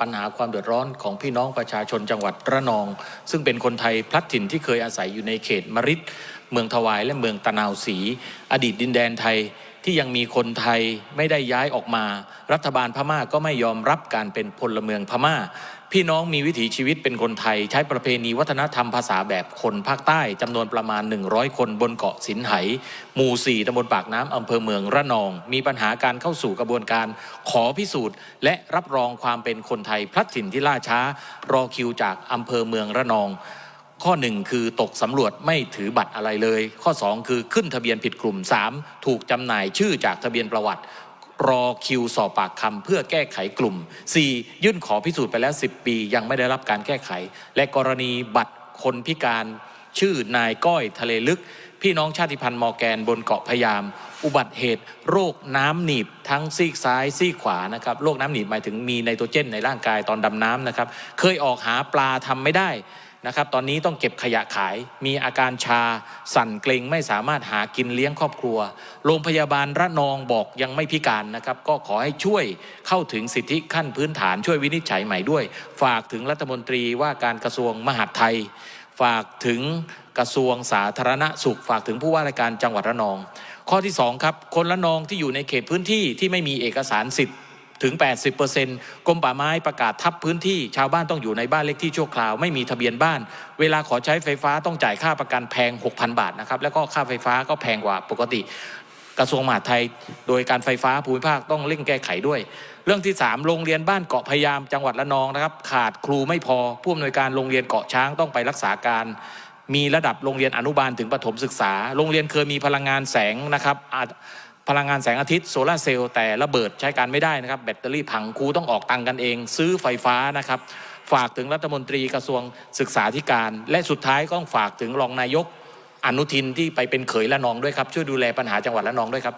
ปัญหาความเดือดร้อนของพี่น้องประชาชนจังหวัดระนอง ซึ่งเป็นคนไทยพลัดถิ่นที่เคยอาศัยอยู่ในเขตมริดเมืองถวายและเมืองตะนาวศรีอดีตดินแดนไทย ที่ยังมีคนไทยไม่ได้ย้ายออกมา รัฐบาลพม่าก็ไม่ยอมรับการเป็นพลเมืองพม่า พี่น้องมีวิถีชีวิตเป็นคนไทย ใช้ประเพณีวัฒนธรรมภาษาแบบคนภาคใต้จำนวนประมาณ 100 คนบนเกาะสินไห หมู่ 4ตำบลปากน้ำอำเภอเมืองระนอง มีปัญหาการเข้าสู่กระบวนการขอพิสูจน์ และรับรองความเป็นคนไทยพลัดถิ่นที่ล่าช้ารอคิวจากอำเภอเมืองระนอง ข้อ 1 คือตกสำรวจไม่ถือบัตรอะไรเลย ข้อ 2 คือขึ้นทะเบียนผิดกลุ่ม 3 ถูกจำหน่ายชื่อจากทะเบียนประวัติ รอคิวสอบปากคำเพื่อแก้ไขกลุ่ม 4. ยื่นขอพิสูจน์ไปแล้ว 10 ปี ยังไม่ได้รับการแก้ไข และกรณีบัตรคนพิการชื่อนายก้อยทะเลลึก พี่น้องชาติพันธุ์มอแกนบนเกาะพยาม อุบัติเหตุ โรคน้ำหนีบทั้งซีกซ้ายซีกขวานะครับโรคน้ำหนีบหมายถึงมีไนโตรเจนในร่างกายตอนดำน้ำนะครับเคยออกหาปลาทำไม่ได้ นะครับตอนนี้ต้องเก็บขยะขาย มีอาการชาสั่นเกรงไม่สามารถหากินเลี้ยงครอบครัว โรงพยาบาลระนองบอกยังไม่พิการนะครับก็ขอให้ช่วยเข้าถึงสิทธิขั้นพื้นฐานช่วยวินิจฉัยใหม่ด้วย ฝากถึงรัฐมนตรีว่าการกระทรวงมหาดไทย ฝากถึงกระทรวงสาธารณสุข ฝากถึงผู้ว่าราชการจังหวัดระนอง ข้อที่สองครับคนระนองที่อยู่ในเขตพื้นที่ที่ไม่มีเอกสารสิทธิ์ ถึง 80%กรมป่าไม้ประกาศทับพื้นที่ชาวบ้านต้องอยู่ในบ้านเล็กที่ชั่วคราว ไม่มีทะเบียนบ้าน เวลาขอใช้ไฟฟ้าต้องจ่ายค่าประกันแพง 6,000 บาทนะครับแล้วก็ค่าไฟฟ้าก็แพงกว่าปกติ กระทรวงมหาดไทย โดยการไฟฟ้าภูมิภาคต้องเร่งแก้ไขด้วย เรื่องที่ 3 โรงเรียนบ้านเกาะพยามจังหวัดระนองนะครับ ขาดครูไม่พอผู้อำนวยการโรงเรียนเกาะช้างต้องไปรักษาการมีระดับโรงเรียนอนุบาลถึงประถมศึกษา โรงเรียนเคยมีพลังงานแสงนะครับ พลังงานแสงอาทิตย์โซลาเซลล์แต่ระเบิดใช้การไม่ได้นะครับ แบตเตอรี่พังครูต้องออกตังกันเอง ซื้อไฟฟ้านะครับ ฝากถึงรัฐมนตรีกระทรวงศึกษาธิการ และสุดท้ายก็ต้องฝากถึงรองนายกอนุทินที่ไปเป็นเขยละนองด้วยครับช่วยดูแลปัญหาจังหวัดละนองด้วยครับ